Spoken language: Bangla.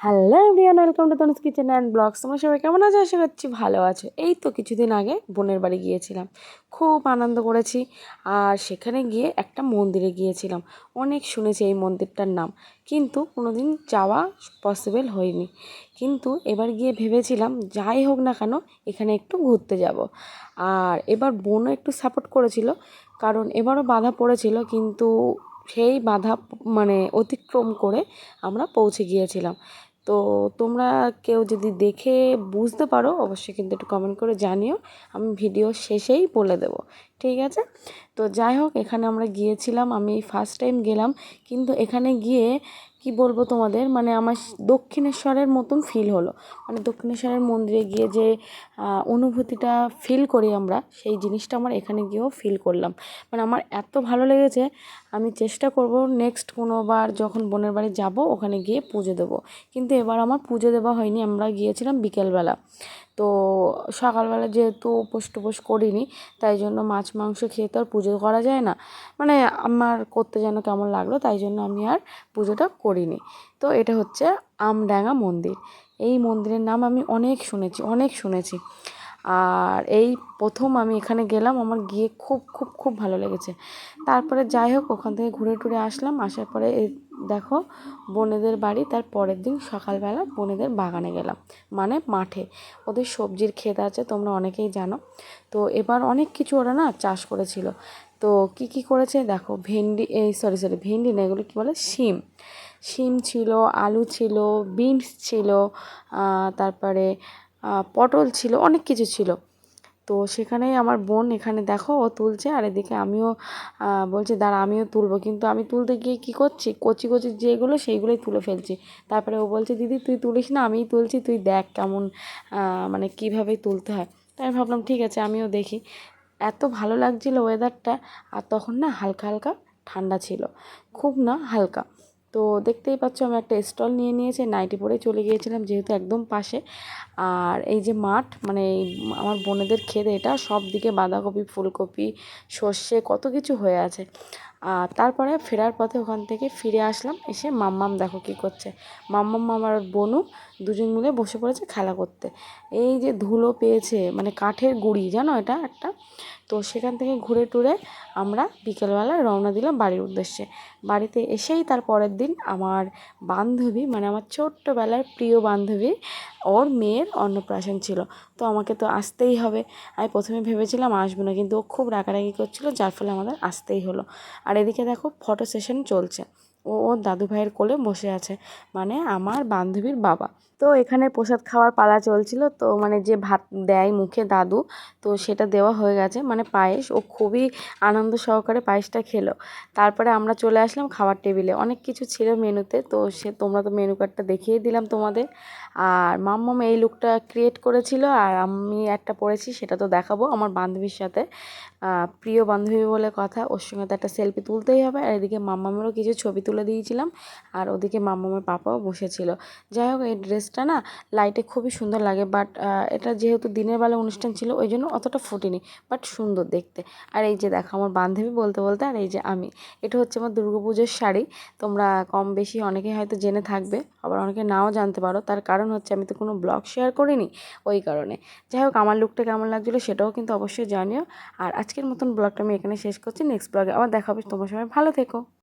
Hello everyone welcome to Tanu's kitchen and blogs তোমরা সবাই কেমন আছো? আশা করছি ভালো আছো। এই তো কিছুদিন আগে বোনের বাড়ি গিয়েছিলাম। খুব আনন্দ করেছি। আর সেখানে গিয়ে একটা মন্দিরে গিয়েছিলাম। অনেক শুনেছি এই মন্দিরটার নাম। কিন্তু কোনো দিন যাওয়া পসিবল হয়নি। কিন্তু এবার গিয়ে ভেবেছিলাম, যাই হোক না কেন, এখানে একটু ঘুরতে যাব। আর এবার বোনও একটু সাপোর্ট করেছিল। কারণ এবারও বাধা পড়েছিল। কিন্তু সেই বাধা মানে অতিক্রম করে আমরা পৌঁছে গিয়েছিলাম। তো তোমরা কেউ যদি দেখে বুঝতে পারো, অবশ্যই কিন্তু একটু কমেন্ট করে জানিও। আমি ভিডিও শেষেই বলে দেব, ঠিক আছে? তো যাই হোক, এখানে আমরা গিয়েছিলাম, আমি ফার্স্ট টাইম গেলাম। কিন্তু এখানে গিয়ে কি বলব তোমাদের? মানে আমার দক্ষিণেশ্বরের মতন ফিল হলো। মানে দক্ষিণেশ্বরের মন্দিরে গিয়ে যে অনুভূতিটা ফিল করি আমরা, সেই জিনিসটা আমার এখানে গিয়েও ফিল করলাম। মানে আমার এত ভালো লেগেছে, আমি চেষ্টা করব নেক্সট কোনোবার যখন বোনের বাড়ি যাব, ওখানে গিয়ে পুজো দেবো। কিন্তু এবার আমার পুজো দেওয়া হয়নি, আমরা গিয়েছিলাম বিকেলবেলা। তো সকালবেলা যেহেতু উপোস টুপোস করিনি, তাই জন্য মাছ, মাংস খেয়ে তো আর পুজো করা যায় না। মানে আমার করতে যেন কেমন লাগল, তাই জন্য আমি আর পুজোটা করিনি। তো এটা হচ্ছে আমডাঙ্গা মন্দির। এই মন্দিরের নাম আমি অনেক শুনেছি অনেক শুনেছি। আর এই প্রথম আমি এখানে গেলাম, আমার গিয়ে খুব খুব খুব ভালো লেগেছে। তারপরে যাই হোক, ওখান থেকে ঘুরে টুরে আসলাম, আসার পরে দেখো বোনেদের বাড়ি, তার পরের দিন সকালবেলা বোনেদের বাগানে গেলাম মানে মাঠে। ওদের সবজির ক্ষেত আছে, তোমরা অনেকেই জানো। তো এবার অনেক কিছু ওরা না চাষ করেছিল। তো কি কি করেছে দেখো, ভেন্ডি, এই সরি সরি ভেন্ডি না, এগুলো কী বলে? শিম। শিম ছিল, আলু ছিল, বিনস ছিল তারপরে পটল ছিল, অনেক কিছু ছিল। তো সেখানেই আমার বোন এখানে দেখো, ও তুলছে, আর এদিকে আমিও বলছে, দাঁড়া, আমিও তুলবো। কিন্তু আমি তুলতে গিয়ে কী করছি? কচি কচি যেগুলো, সেইগুলোই তুলে ফেলছি। তারপরে ও বলছে, দিদি, তুই তুলিস না, আমিই তুলছি, তুই দেখ কেমন মানে কীভাবে তুলতে হয়? তাই আমি ভাবলাম, ঠিক আছে, আমিও দেখি। এত ভালো লাগছিল ওয়েদারটা আর তখন না হালকা হালকা ঠান্ডা ছিল। খুব না হালকা। তো দেখতেই পাচ্ছ আমি একটা স্টল নিয়ে নিয়েছি, নাইটি পরে চলে গিয়েছিলাম যেহেতু একদম পাশে। আর এই যে মাঠ মানে আমার বোনেদের খেতে, এটা সব দিকে বাঁধাকপি, ফুলকপি, সর্ষে, কত কিছু হয়ে আছে। আর তারপরে ফেরার পথে ওখান থেকে ফিরে আসলাম, এসে মাম্মাম দেখো কী করছে। মাম্মাম আমার বনু দুজন মিলে বসে পড়েছে খেলা করতে। এই যে ধুলো পেয়েছে মানে কাঠের গুঁড়ি, জানো এটা একটা? তো সেখান থেকে ঘুরে টুরে আমরা বিকেলবেলা রওনা দিলাম বাড়ির উদ্দেশ্যে। বাড়িতে এসেই তার পরের দিন আমার বান্ধবী মানে আমার ছোট্টবেলার প্রিয় বান্ধবী, ওর মেয়ের অন্নপ্রাশন ছিল। তো আমাকে তো আসতেই হবে। আমি প্রথমে ভেবেছিলাম আসব না, কিন্তু ও খুব রাগারাগি করছিল, যার ফলে আমাদের আসতেই হলো। আর এদিকে দেখো ফটো সেশন চলছে। ও ওর দাদু ভাইয়ের কোলে বসে আছে মানে আমার বান্ধবীর বাবা। তো এখানে প্রসাদ খাওয়ার পালা চলছিল, তো মানে যে ভাত দেয় মুখে দাদু, তো সেটা দেওয়া হয়ে গেছে। মানে পায়েস, ও খুবই আনন্দ সহকারে পায়েসটা খেলো। তারপরে আমরা চলে আসলাম খাবার টেবিলে। অনেক কিছু ছিল মেনুতে, তো সে তোমরা তো মেনু কার্ডটা দেখিয়ে দিলাম তোমাদের। আর মাম্মাম এই লুকটা ক্রিয়েট করেছিল, আর আমি একটা পড়েছি, সেটা তো দেখাবো আমার বান্ধবীর সাথে। প্রিয় বান্ধবী বলে কথা, ওর সঙ্গে তো একটা সেলফি তুলতেই হবে, আর এদিকে মাম্মামেরও কিছু ছবি তুলে দিয়েছিলাম। আর ওদিকে মাম্মামের পাপাও বসেছিল। যাই হোক, এই ড্রেসটা না লাইটে খুবই সুন্দর লাগে বাট এটা যেহেতু দিনের বেলা অনুষ্ঠান ছিল, ওই জন্য অতটা ফুটিনি বাট সুন্দর দেখতে। আর এই যে দেখো, আমার বান্ধবী বলতে বলতে আর এই যে আমি, এটা হচ্ছে আমার দুর্গাপুজোর শাড়ি। তোমরা কম বেশি অনেকেই হয়তো জেনে থাকবে, আবার অনেকে নাও জানতে পারো, তার কারণ হচ্ছে আমি তো কোনো ব্লগ শেয়ার করিনি ওই কারণে। যাই হোক, আমার লুকটা কেমন লাগছিল সেটাও কিন্তু অবশ্যই জানিও। আর আজকের মতন ব্লগটা আমি এখানে শেষ করছি নেক্সট ব্লগে আবার দেখা তোমার সবাই ভালো থেকো।